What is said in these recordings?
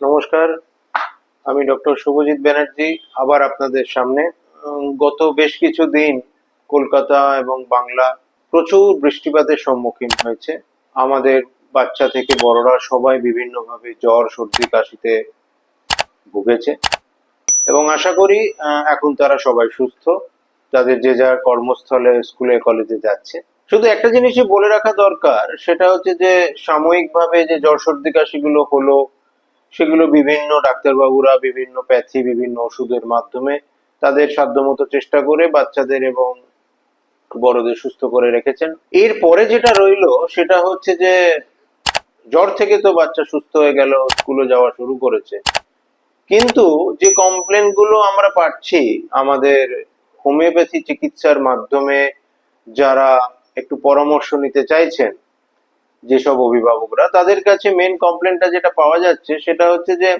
নমস্কার, আমি ডক্টর শুভজিৎ ব্যানার্জি, আবার আপনাদের সামনে। গত বেশ কিছু দিন কলকাতা এবং বাংলা প্রচুর বৃষ্টিপাতের সম্মুখীন হয়েছে। আমাদের বাচ্চা থেকে বড়রা সবাই বিভিন্নভাবে জ্বর, সর্দি, কাশিতে ভুগেছে। এবং আশা করি এখন তারা সবাই সুস্থ। তাদের যে যার কর্মস্থলে, স্কুলে, কলেজে যাচ্ছে। শুধু একটা জিনিসই বলে রাখা দরকার, সেটা হচ্ছে যে সাময়িকভাবে যে জ্বর, সর্দি, কাশিগুলো হলো সেগুলো বিভিন্ন ডাক্তারবাবুরা, বিভিন্ন প্যাথি, বিভিন্ন ওষুধের মাধ্যমে তাদের সাধ্যমতো চেষ্টা করে বাচ্চাদের এবং বড়দের সুস্থ করে রেখেছেন। এরপরে যেটা রইল, সেটা হচ্ছে যে জ্বর থেকে তো বাচ্চা সুস্থ হয়ে গেল, স্কুলে যাওয়া শুরু করেছে। কিন্তু যে কমপ্লেনগুলো আমরা পাচ্ছি, আমাদের হোমিওপ্যাথি চিকিৎসার মাধ্যমে যারা একটু পরামর্শ নিতে চাইছেন যেসব অভিভাবকরা, তাদের কাছে মেন কমপ্লেনটা যেটা পাওয়া যাচ্ছে, সেটা হচ্ছে যে,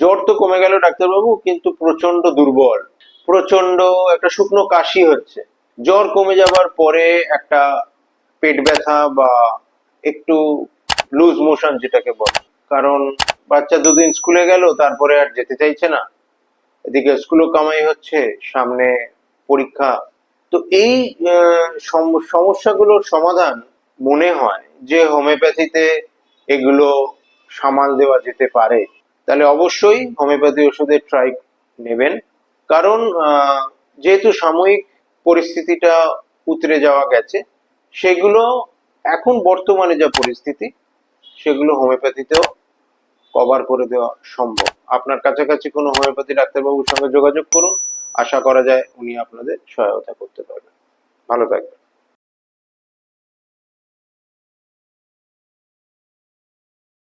জ্বর তো কমে গেল ডাক্তারবাবু, কিন্তু প্রচণ্ড দুর্বল। প্রচণ্ড একটা শুকনো কাশি হচ্ছে। জ্বর কমে যাবার পরে একটা পেট ব্যথা বা একটু লুজ মোশন যেটাকে বলে। কারণ বাচ্চা দুদিন স্কুলে গেল, তারপরে আর যেতে চাইছে না। এদিকে স্কুলও কামাই হচ্ছে, সামনে পরীক্ষা। তো এই সমস্যাগুলোর সমাধান মনে হয় যে হোমিওপ্যাথিতে এগুলো সামাল দেওয়া যেতে পারে। তাহলে অবশ্যই হোমিওপ্যাথি ওষুধের ট্রাই নেবেন। কারণ যেহেতু সাময়িক পরিস্থিতিটা উতরে যাওয়া গেছে, সেগুলো এখন বর্তমানে যা পরিস্থিতি, সেগুলো হোমিওপ্যাথিতেও কভার করে দেওয়া সম্ভব। আপনার কাছাকাছি কোনো হোমিওপ্যাথি ডাক্তারবাবুর সঙ্গে যোগাযোগ করুন। আশা করা যায় উনি আপনাদের সহায়তা করতে পারবেন। ভালো থাকবেন।